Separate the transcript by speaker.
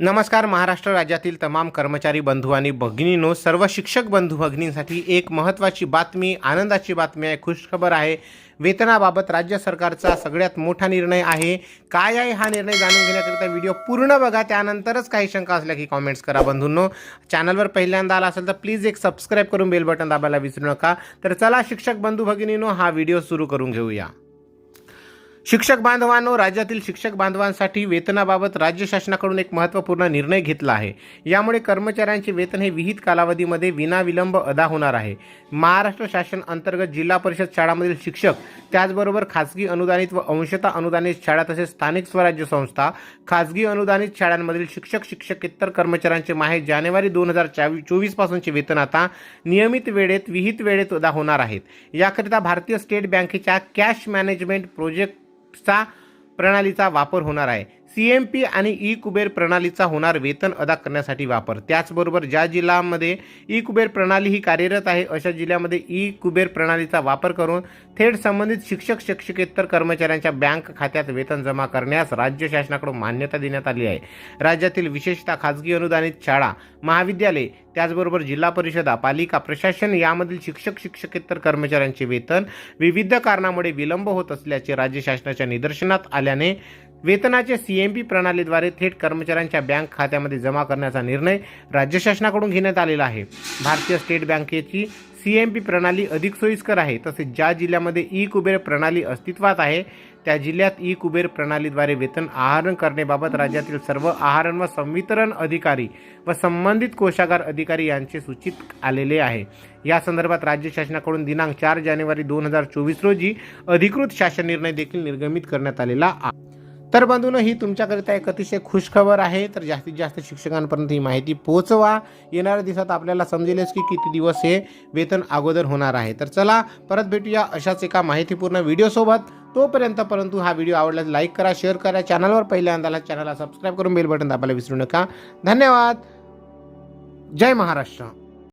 Speaker 1: नमस्कार महाराष्ट्र राज्यातील तमाम कर्मचारी बंधू आणि भगिनींनो सर्व शिक्षक बंधू भगिनींसाठी एक महत्त्वाची बातमी आनंदाची बातमी आहे खुशखबर आहे. वेतनाबाबत राज्य सरकारचा सगळ्यात मोठा निर्णय आहे. काय आहे हा निर्णय जाणून घेण्याकरिता व्हिडिओ पूर्ण बघा. त्यानंतरच काही शंका असल्या की कॉमेंट्स करा बंधूंनो. चॅनलवर पहिल्यांदा आला असेल तर प्लीज एक सबस्क्राईब करून बेल बटन दाबायला विसरू नका. तर चला शिक्षक बंधू भगिनींनो हा व्हिडिओ सुरू करून घेऊया. शिक्षक बांधवांनो राज्यातील शिक्षक बांधवांसाठी वेतनाबाबत राज्य शासनाकडून एक महत्त्वपूर्ण निर्णय घेतला आहे. यामुळे कर्मचाऱ्यांचे वेतन हे विहित कालावधीमध्ये विनाविलंब अदा होणार आहे. महाराष्ट्र शासन अंतर्गत जिल्हा परिषद शाळांमधील शिक्षक त्याचबरोबर खाजगी अनुदानित व अंशता अनुदानित शाळा तसेच स्थानिक स्वराज्य संस्था खाजगी अनुदानित शाळांमधील शिक्षक शिक्षकेतर कर्मचाऱ्यांचे माहे जानेवारी दोन हजार चावी चोवीसपासूनचे वेतन आता नियमित वेळेत विहित वेळेत अदा होणार आहेत. याकरिता भारतीय स्टेट बँकेच्या कॅश मॅनेजमेंट प्रोजेक्ट चा प्रणालीचा वापर होणार आहे. सी एम पी आणि ई कुबेर प्रणालीचा होणार वेतन अदा करण्यासाठी वापर. त्याचबरोबर ज्या जिल्ह्यामध्ये ई कुबेर प्रणाली ही कार्यरत आहे अशा जिल्ह्यामध्ये ई कुबेर प्रणालीचा वापर करून थेट संबंधित शिक्षक शिक्षकेतर कर्मचाऱ्यांच्या बँक खात्यात वेतन जमा करण्यास राज्य शासनाकडून मान्यता देण्यात आली आहे. राज्यातील विशेषतः खाजगी अनुदानित शाळा महाविद्यालय त्याचबरोबर जिल्हा परिषदा पालिका प्रशासन यामधील शिक्षक शिक्षकेतर कर्मचाऱ्यांचे वेतन विविध कारणामुळे विलंब होत असल्याचे राज्य शासनाच्या निदर्शनात आल्याने वेतनाचे सी एम पी प्रणालीद्वारे थेट कर्मचाऱ्यांच्या बँक खात्यामध्ये जमा करण्याचा निर्णय राज्य शासनाकडून घेण्यात आलेला आहे. भारतीय स्टेट बँकेची सी एम पी प्रणाली अधिक सोयीस्कर आहे तसेच ज्या जिल्ह्यामध्ये ई कुबेर प्रणाली अस्तित्वात आहे त्या जिल्ह्यात ई कुबेर प्रणालीद्वारे वेतन आहरण करण्याबाबत राज्यातील सर्व आहरण व संवितरण अधिकारी व संबंधित कोशागार अधिकारी यांचे सूचित आलेले आहे. या संदर्भात राज्य शासनाकडून दिनांक चार जानेवारी दोन हजार चोवीस रोजी अधिकृत शासन निर्णय देखील निर्गमित करण्यात आलेला आहे तर बंधून ही तुमच्याकरिता एक अतिशय खुशखबर आहे. तर जास्तीत जास्त शिक्षकांपर्यंत ही माहिती पोचवा येणाऱ्या दिवसात आपल्याला समजेलच की किती दिवस हे वेतन अगोदर होणार आहे. तर चला परत भेटूया अशाच एका माहितीपूर्ण व्हिडिओसोबत तोपर्यंत परंतु हा व्हिडिओ आवडल्यास लाईक करा शेअर करा. चॅनलवर पहिल्यांदा चॅनलला सबस्क्राईब करून बेल बटन दाबायला विसरू नका. धन्यवाद. जय महाराष्ट्र.